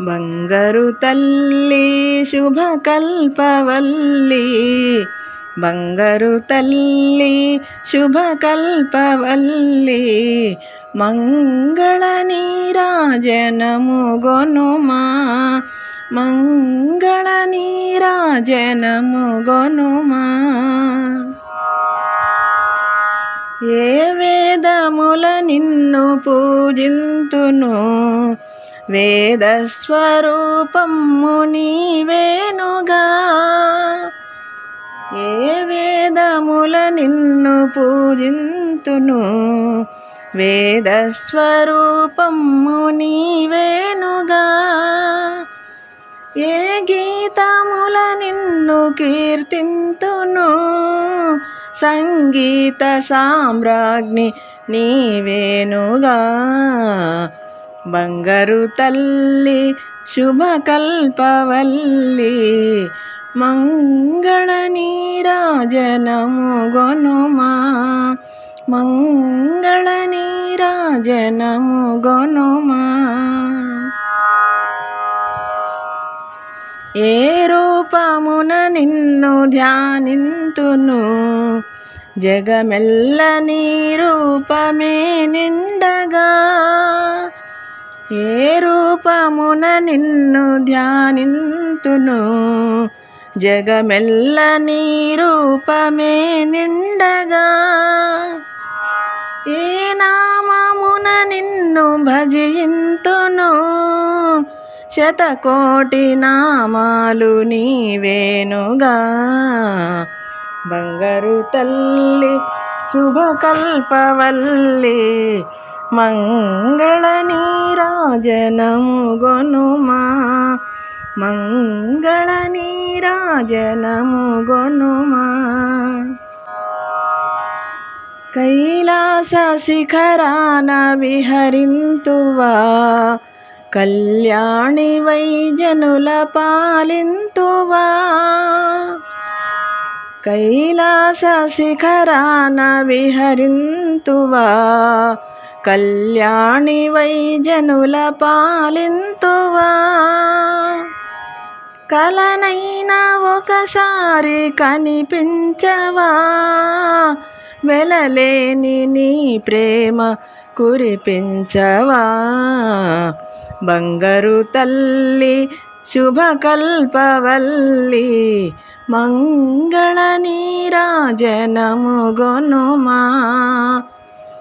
బంగారు తల్లి శుభకల్పవల్లి. బంగారు తల్లి శుభకల్పవల్లి. మంగళ నీరాజనము గొనుమా మంగళ నీరాజనము ఏ వేదముల నిన్ను పూజింతును. వేదస్వరూపము నీవేనుగా ఏ వేదముల నిన్ను పూజింతును? వేదస్వరూపము నీవేనుగా ఏ గీతముల నిన్ను కీర్తింతును? సంగీత సామ్రాజ్ఞి నీవేనుగా బంగారు తల్లి శుభకల్పవల్లి మంగళ నీరాజనము గొనుమా మంగళ నీరాజనము గొనుమా ఏ రూపమున నిన్ను ధ్యానింతును? జగమెల్ల నీ రూపమే నిండగా. ఏ రూపమున నిన్ను ధ్యానింతును? జగమెల్ల నీ రూపమే నిండగా. ఏ నామమున నిన్ను భజయింతును శతకోటి నామాలు నీవేనుగా. బంగారు తల్లి శుభకల్పవల్లి మంగళ నీరాజనముగొనుమా. మంగళ నీరాజనముగొనుమా. కైలాస శిఖరాన విహరింతువా. కళ్యాణి వైజనుల పాలింతువా. కైలాస శిఖరాన విహరింతువా. కళ్యాణి వై జనుల పాలింతువా? కలనైనా ఒకసారి కనిపించవా? వెలలేని నీ ప్రేమ కురిపించవా? బంగారు తల్లి శుభకల్పవల్లి మంగళ నీరాజనము